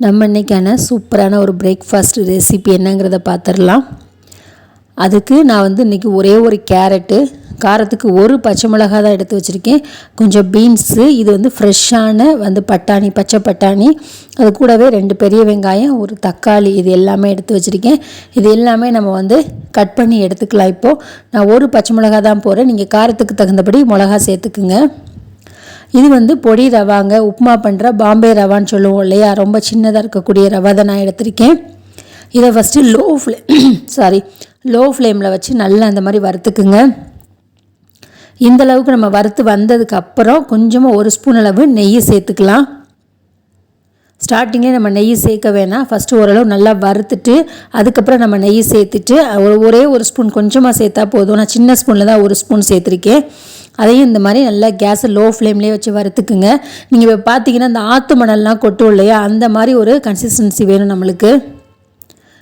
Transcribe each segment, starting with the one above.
நம்ம இன்றைக்கான சூப்பரான ஒரு பிரேக்ஃபாஸ்ட் ரெசிபி என்னங்கிறத பார்த்துடலாம் அதுக்கு நான் வந்து இன்றைக்கி ஒரே ஒரு கேரட்டு காரத்துக்கு ஒரு பச்சை மிளகாய் தான் எடுத்து வச்சுருக்கேன். கொஞ்சம் பீன்ஸு இது வந்து ஃப்ரெஷ்ஷான வந்து பட்டாணி பச்சை பட்டாணி. அது கூடவே ரெண்டு பெரிய வெங்காயம் ஒரு தக்காளி இது எல்லாமே எடுத்து வச்சுருக்கேன். இது எல்லாமே நம்ம வந்து கட் பண்ணி எடுத்துக்கலாம் இப்போது நான் ஒரு பச்சை மிளகாய் தான் போகிறேன் நீங்கள் காரத்துக்கு தகுந்தபடி மிளகா சேர்த்துக்குங்க. இது வந்து பொடி ரவாங்க உப்புமா பண்ணுற பாம்பே ரவான்னு சொல்லுவோம் இல்லையா? ரொம்ப சின்னதாக இருக்கக்கூடிய ரவை தான் நான் எடுத்திருக்கேன். இதை first low flame sorry low ஃப்ளேமில் வச்சு நல்லா அந்த மாதிரி வறுத்துக்குங்க. இந்த அளவுக்கு நம்ம வறுத்து வந்ததுக்கு அப்புறம் கொஞ்சமாக ஒரு ஸ்பூன் அளவு நெய் சேர்த்துக்கலாம். ஸ்டார்டிங்கே நம்ம நெய் சேர்க்க வேணாம். ஃபஸ்ட்டு ஓரளவு நல்லா வறுத்துட்டு அதுக்கப்புறம் நம்ம நெய் சேர்த்துட்டு ஒரே ஒரு ஸ்பூன் கொஞ்சமாக சேர்த்தா போதும். நான் சின்ன ஸ்பூனில் தான் ஒரு ஸ்பூன் சேர்த்துருக்கேன். அதையும் இந்த மாதிரி நல்லா கேஸை லோ ஃப்ளேம்லேயே வச்சு வறுத்துக்குங்க. நீங்கள் இப்போ பார்த்தீங்கன்னா இந்த ஆற்று மணல்லாம் கொட்டும் இல்லையா? அந்த மாதிரி ஒரு கன்சிஸ்டன்சி வேணும் நம்மளுக்கு.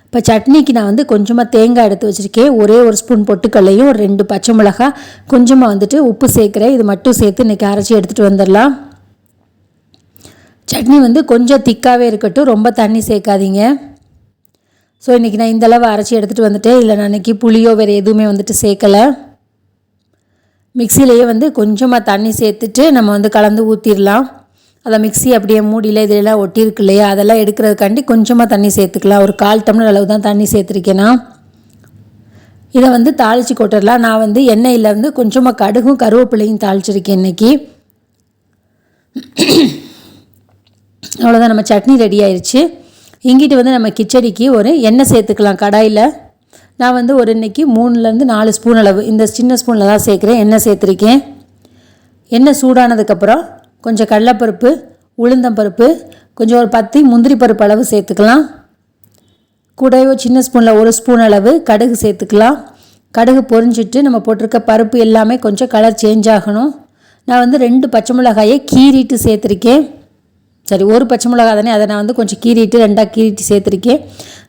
இப்போ சட்னிக்கு நான் வந்து கொஞ்சமாக தேங்காய் எடுத்து வச்சுருக்கேன். ஒரே ஒரு ஸ்பூன் பொட்டுக்கல்லையும் ஒரு ரெண்டு பச்சை மிளகாய் கொஞ்சமாக வந்துட்டு உப்பு சேர்க்குறேன். இது மட்டும் சேர்த்து இன்றைக்கி அரைச்சி எடுத்துகிட்டு வந்துடலாம். சட்னி வந்து கொஞ்சம் திக்காகவே இருக்கட்டும். ரொம்ப தண்ணி சேர்க்காதீங்க. ஸோ இன்றைக்கி நான் இந்த அளவு அரைச்சி எடுத்துகிட்டு வந்துட்டேன். இல்லை நான் இன்றைக்கி புளியோ வேறு எதுவுமே வந்துட்டு சேர்க்கலை. மிக்சிலேயே வந்து கொஞ்சமாக தண்ணி சேர்த்துட்டு நம்ம வந்து கலந்து ஊற்றிடலாம் அதை மிக்ஸி அப்படியே மூடியில் இதிலெல்லாம் ஒட்டியிருக்கு இல்லையா? அதெல்லாம் எடுக்கிறதுக்காண்டி கொஞ்சமாக தண்ணி சேர்த்துக்கலாம். ஒரு கால் டம்ளர் அளவு தான் தண்ணி சேர்த்துருக்கேன்னா இதை வந்து தாளித்து கொட்டிடலாம் நான் வந்து எண்ணெயில் வந்து கொஞ்சமாக கடுகும் கருவேப்பிலையும் தாளிச்சிருக்கேன் இன்றைக்கி அவ்வளோதான் நம்ம சட்னி ரெடி ஆயிடுச்சு இங்கிட்டு வந்து நம்ம கிச்சடிக்கு ஒரு எண்ணெய் சேர்த்துக்கலாம் கடாயில். நான் வந்து ஒரு இன்னைக்கு மூணுலேருந்து நாலு ஸ்பூன் அளவு இந்த சின்ன ஸ்பூனில் தான் சேர்க்குறேன். எண்ணெய் சேர்த்துருக்கேன். எண்ணெய் சூடானதுக்கப்புறம் கொஞ்சம் கடலைப்பருப்பு உளுந்தம்பருப்பு கொஞ்சம் ஒரு பத்து முந்திரி பருப்பு அளவு சேர்த்துக்கலாம். கூடவே சின்ன ஸ்பூனில் ஒரு ஸ்பூன் அளவு கடுகு சேர்த்துக்கலாம். கடுகு பொரிஞ்சிட்டு நம்ம போட்டிருக்க பருப்பு எல்லாமே கொஞ்சம் கலர் சேஞ்ச் ஆகணும். நான் வந்து ரெண்டு பச்சை மிளகாயை கீறிட்டு சேர்த்துருக்கேன். சரி ஒரு பச்சை மிளகாய் தானே அதை நான் வந்து கொஞ்சம் கீறிட்டு ரெண்டாக கீறிட்டு சேர்த்துருக்கேன்.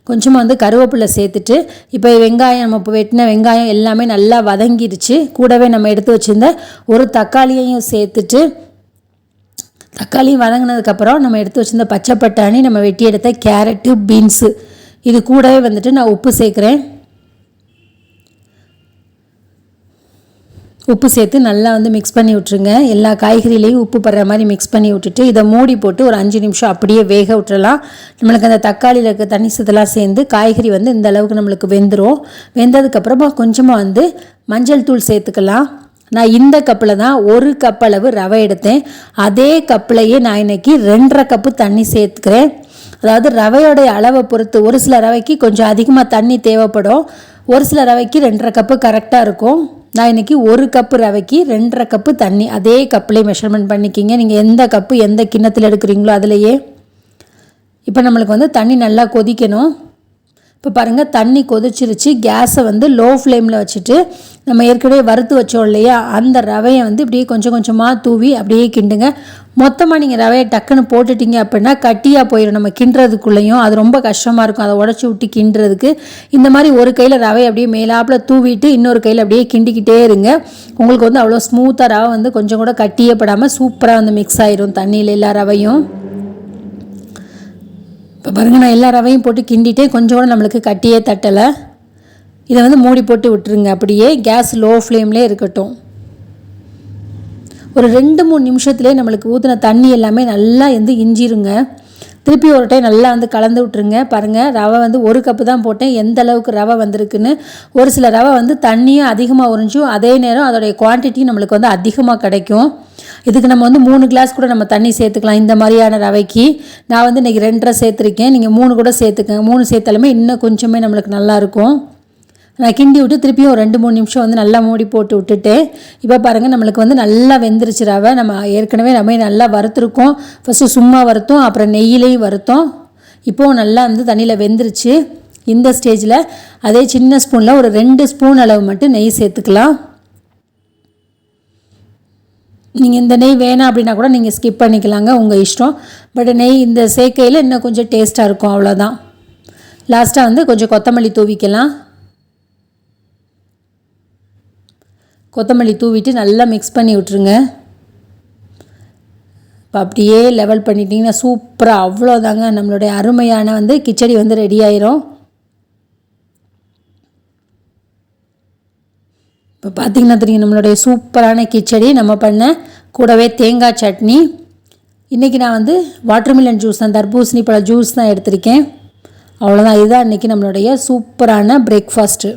கொஞ்சமாக வந்து கருவேப்பிலை சேர்த்துட்டு இப்போ வெங்காயம் நம்ம இப்போ வெட்டின வெங்காயம் எல்லாமே நல்லா வதங்கிடுச்சு கூடவே நம்ம எடுத்து வச்சுருந்த ஒரு தக்காளியையும் சேர்த்துட்டு தக்காளி வதங்கினதுக்கப்புறம் நம்ம எடுத்து வச்சிருந்த பச்சை பட்டாணி நம்ம வெட்டி எடுத்த கேரட்டு பீன்ஸு. இது கூடவே வந்துட்டு நான் உப்பு சேர்க்குறேன். உப்பு சேர்த்து நல்லா வந்து மிக்ஸ் பண்ணி விட்ருங்க எல்லா காய்கறிலையும் உப்பு படுற மாதிரி மிக்ஸ் பண்ணி விட்டுட்டு இதை மூடி போட்டு ஒரு அஞ்சு நிமிஷம் அப்படியே வேக விட்டுறலாம். நம்மளுக்கு அந்த தக்காளியில் இருக்க தண்ணி சத்தெல்லாம் சேர்ந்து காய்கறி வந்து இந்த அளவுக்கு நம்மளுக்கு வெந்துடும் வெந்ததுக்கப்புறமா கொஞ்சமாக வந்து மஞ்சள் தூள் சேர்த்துக்கலாம். நான் இந்த கப்பில் தான் ஒரு கப் அளவு ரவை எடுத்தேன். அதே கப்பிலையே நான் இன்றைக்கி ரெண்டரை கப்பு தண்ணி சேர்த்துக்கிறேன். அதாவது ரவையோடைய அளவை பொறுத்து ஒரு சில ரவைக்கு கொஞ்சம் அதிகமாக தண்ணி தேவைப்படும். ஒரு சில ரவைக்கு ரெண்டரை கப்பு கரெக்டாக இருக்கும். நான் இன்றைக்கி ஒரு கப்பு ரவைக்கு ரெண்டரை கப்பு தண்ணி அதே கப்லேயே மெஷர்மெண்ட் பண்ணிக்கிங்க. நீங்கள் எந்த கப்பு எந்த கிண்ணத்தில் எடுக்கிறீங்களோ அதுலேயே. இப்போ நம்மளுக்கு வந்து தண்ணி நல்லா கொதிக்கணும். இப்போ பாருங்கள் தண்ணி கொதிச்சிருச்சு. கேஸை வந்து லோ ஃப்ளேமில் வச்சுட்டு நம்ம ஏற்கனவே வறுத்து வச்சோம் இல்லையா? அந்த ரவையை வந்து இப்படியே கொஞ்சம் கொஞ்சமாக தூவி அப்படியே கிண்டுங்க. மொத்தமாக நீங்கள் ரவையை டக்குன்னு போட்டுட்டீங்க அப்படின்னா கட்டியாக போயிடும் நம்ம கிண்டுறதுக்குள்ளேயும் அது ரொம்ப கஷ்டமாக இருக்கும். அதை உடச்சி விட்டு கிண்டுறதுக்கு. இந்த மாதிரி ஒரு கையில் ரவை அப்படியே மேலாப்பில் தூவிட்டு இன்னொரு கையில் அப்படியே கிண்டிக்கிட்டே இருங்க. உங்களுக்கு வந்து அவ்வளோ ஸ்மூத்தாக ரவை வந்து கொஞ்சம் கூட கட்டியே படாமல் சூப்பராக வந்து மிக்ஸ் ஆயிரும் தண்ணியில் எல்லா ரவையும். இப்போ பாருங்கள் நான் எல்லா ரவையும் போட்டு கிண்டிட்டே கொஞ்சம் கூட நம்மளுக்கு கட்டியே தட்டலை. இதை வந்து மூடி போட்டு விட்டுருங்க. அப்படியே கேஸ் லோ ஃப்ளேம்லே இருக்கட்டும். ஒரு ரெண்டு மூணு நிமிஷத்துலேயே நம்மளுக்கு ஊற்றின தண்ணி எல்லாமே நல்லா வந்து இஞ்சிருங்க. திருப்பி ஒரு டைம் நல்லா வந்து கலந்து விட்ருங்க பாருங்கள் ரவை வந்து ஒரு கப்பு தான் போட்டேன். எந்த அளவுக்கு ரவை வந்திருக்குன்னு. ஒரு சில ரவை வந்து தண்ணியும் அதிகமாக உறிஞ்சும். அதே நேரம் அதோடைய குவான்டிட்டியும் நம்மளுக்கு வந்து அதிகமாக கிடைக்கும். இதுக்கு நம்ம வந்து மூணு கிளாஸ் கூட நம்ம தண்ணி சேர்த்துக்கலாம் இந்த மாதிரியான ரவைக்கு. நான் வந்து இன்றைக்கி ரெண்டரை சேர்த்துருக்கேன். நீங்கள் மூணு கூட சேர்த்துக்கங்க. மூணு சேர்த்தாலுமே இன்னும் கொஞ்சமே நம்மளுக்கு நல்லாயிருக்கும் நான் கிண்டி விட்டு திருப்பியும் ஒரு ரெண்டு மூணு நிமிஷம் வந்து நல்லா மூடி போட்டு விட்டுட்டு இப்போ பாருங்கள் நம்மளுக்கு வந்து நல்லா வெந்துருச்சு ரவை. நம்ம ஏற்கனவே நம்ம நல்லா வறுத்துருக்கோம். ஃபஸ்ட்டு சும்மா வறுத்தோம் அப்புறம் நெய்யிலையும் வறுத்தோம். இப்போது நல்லா வந்து தண்ணியில் வெந்துருச்சு. இந்த ஸ்டேஜில் அதே சின்ன ஸ்பூனில் ஒரு ரெண்டு ஸ்பூன் அளவு மட்டும் நெய் சேர்த்துக்கலாம். நீங்கள் இந்த நெய் வேணாம் அப்படின்னா கூட நீங்கள் ஸ்கிப் பண்ணிக்கலாங்க உங்கள் இஷ்டம். பட் நெய் இந்த சேர்க்கையில் இன்னும் கொஞ்சம் டேஸ்ட்டாக இருக்கும் அவ்வளோதான் லாஸ்ட்டாக வந்து கொஞ்சம் கொத்தமல்லி தூவிக்கலாம். கொத்தமல்லி தூவிட்டு நல்லா மிக்ஸ் பண்ணி விட்ருங்க இப்போ அப்படியே லெவல் பண்ணிட்டீங்கன்னா சூப்பராக அவ்வளோதாங்க நம்மளுடைய அருமையான வந்து கிச்சடி வந்து ரெடி ஆயிரும். இப்போ பார்த்தீங்கன்னா தெரியும் நம்மளுடைய சூப்பரான கிச்சடி நம்ம பண்ண கூடவே தேங்காய் சட்னி. இன்றைக்கி நான் வந்து வாட்டர்மிலன் ஜூஸ் தான் தர்பூசணி பழ ஜூஸ் தான் எடுத்திருக்கேன். அவ்வளோதான் இதுதான் இன்றைக்கி நம்மளுடைய சூப்பரான பிரேக்ஃபாஸ்ட்டு